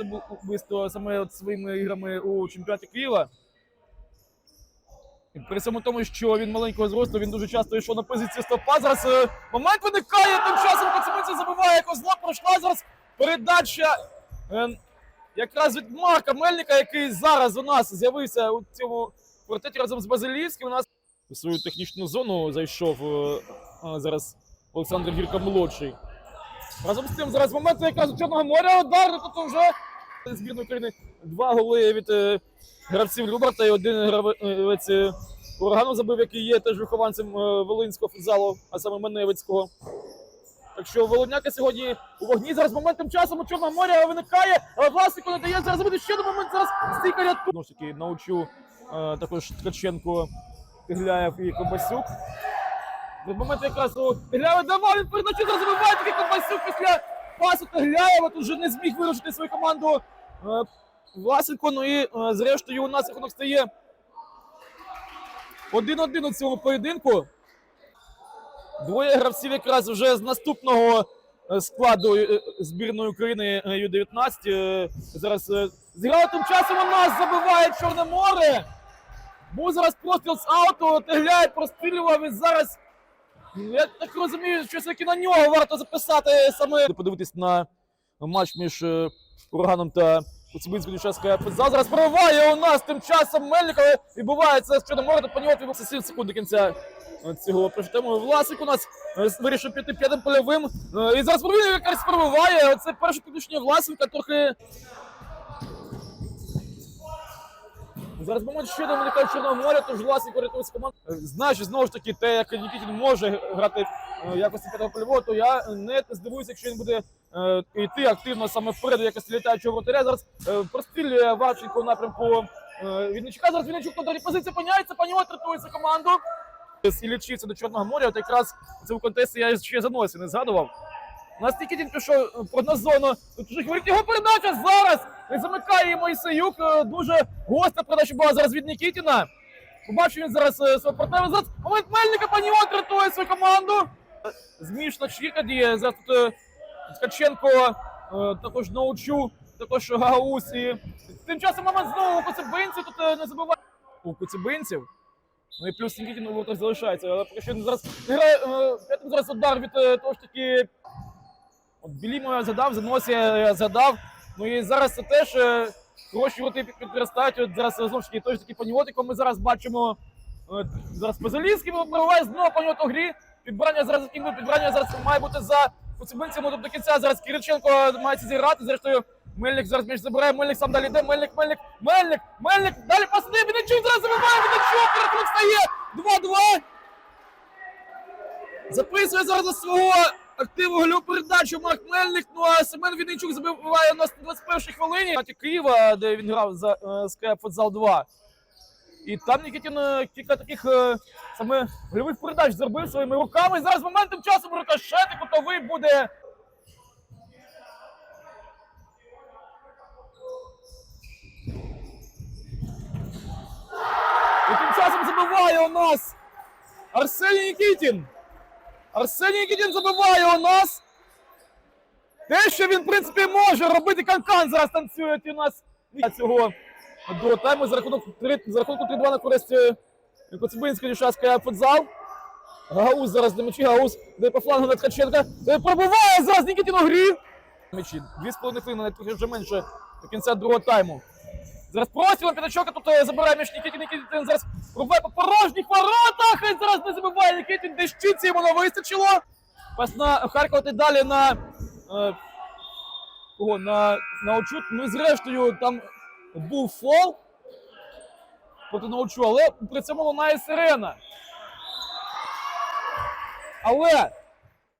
особисто саме от своїми іграми у чемпіонаті Києва. При цьому тому, що він маленького зросту, він дуже часто йшов на позицію стопа. Зараз е, момент виникає, тим часом Коцемиця забиває козла, пройшла зараз передача е, якраз від Марка Мельника, який зараз у нас з'явився у цьому квартеті разом з Базилівським. У нас у свою технічну зону зайшов е, зараз Олександр Гірка молодший. Разом з тим зараз момент якраз Чорного моря удар, тобто вже збірної України два голи від е, гравців Любарта і один гравець е, урагану забив, який є теж вихованцем е, Волинського футзалу, а саме Маневицького. Так що Володняка сьогодні у вогні. Зараз моментом часом у Чорного моря виникає, але власнику не дає зараз буде ще один момент. Зараз стійка рядку. Знову ж таки научу е, також Ткаченко, Тигляєв і Кобасюк. В момент якраз у Тигляєва давав, він передачу зараз забиває такий Кобасюк після пасу Тигляєва. Тут вже не зміг вирушити свою команду е, Власенко. Ну і е, зрештою у нас рахунок стає 1-1 у цьому поєдинку. Двоє гравців якраз вже з наступного е, складу збірної України е, Ю-19. е, Зараз зіграли тим часом у нас забиває Чорне море. Був зараз простріл з ауту, Тегляй прострілював і зараз. Я так розумію, що все-таки на нього варто записати саме. Подивитись на матч між е, Ураганом та Коцюбинською Дівчатською футзал. Зараз прориває у нас тим часом Мельник, але відбувається з Чорноморя, то панівати відбувається 7 секунд до кінця е, цього прочитаємо. Власик у нас е, вирішив піти п'ятим польовим. І зараз провіння якась пробиває. Це перше підключення Власенка трохи. Зараз момент ще один виникає Чорного моря, тож Власенко рятується команду. Е, Знаючи знову ж таки те, як Нікітін може грати е, якості п'ятого польового, то я не здивуюся, якщо він буде е, йти активно саме вперед, в якості літаючого вратаря. Зараз прострілює Варченко в напрямку Вінничука. Зараз Вінничук на далі позиція по нього рятується команду. З Іллічівця до Чорного моря, от якраз в цьому контесті я ще заносі не згадував. У нас тільки він пішов прогнозовано. Тут вже говорить його передача зараз. Не замикає Мойсеюк. Е, Дуже гостра передача була зараз від Нікітіна. Побачив він зараз е, свого партнера. Зараз момент Мельника Паніот рятує свою команду. Змішна чвірка діє. Зараз тут е, Ткаченко, також Научу, також Гаус. І тим часом момент знову у Коцебинців. Тут не забуває у Коцебинців. Ну і плюс Нікітін у залишається. Але поки що він зараз грає. зараз удар від того ж таки. От Білімо я згадав, заносі я згадав. Ну і зараз це теж е, роти підростають. От зараз е, знову ж таки той ж таки паніот, ми зараз бачимо. Е, Зараз Позалінський пробиває знову паніот у грі. Підбрання зараз кінь підбрання зараз має бути за поцебинцями до кінця. Зараз Кириченко має зіграти. Зрештою, Мельник зараз м'яч забирає. Мельник сам далі йде. Мельник, Мельник, Мельник, Мельник. Далі пасни. Вінничук зараз забиває. Вінничук. Рахунок стає 2-2. Записує зараз за свого активу голю передачу Марк Мельник. Ну а Семен Вінничук забиває нас на 21-й хвилині. Києва, де він грав за СК Футзал 2. І там Нікітін е, кілька таких е, саме гольових передач зробив своїми руками. І зараз моментом часом рикошет і кутовий буде. І тим часом забиває у нас Арсеній Нікітін. Арсеній Нікітін забиває у нас. Те, що він, в принципі, може робити канкан зараз танцює і у нас цього другого тайму за рахунок 3 за рахунку 3-2 на користь е, Коцюбинської Дюшаська футзал. Гаус зараз на м'ячі, Гаус де по флангу на Ткаченка. Е, Пробиває зараз Нікітін у грі. М'ячі. Дві з половиною хвилини, трохи вже менше до кінця другого тайму. Зараз простріл п'ятачок, тут е, забирає м'яч Нікітін, Нікітін зараз пробиває по порожніх воротах, і зараз не забиває Нікітін, дещиці йому не вистачило. Пас Харкова ти далі на е, кого? На, на Очут. Ну і зрештою там був фол проти Научу, але при цьому лунає сирена. Але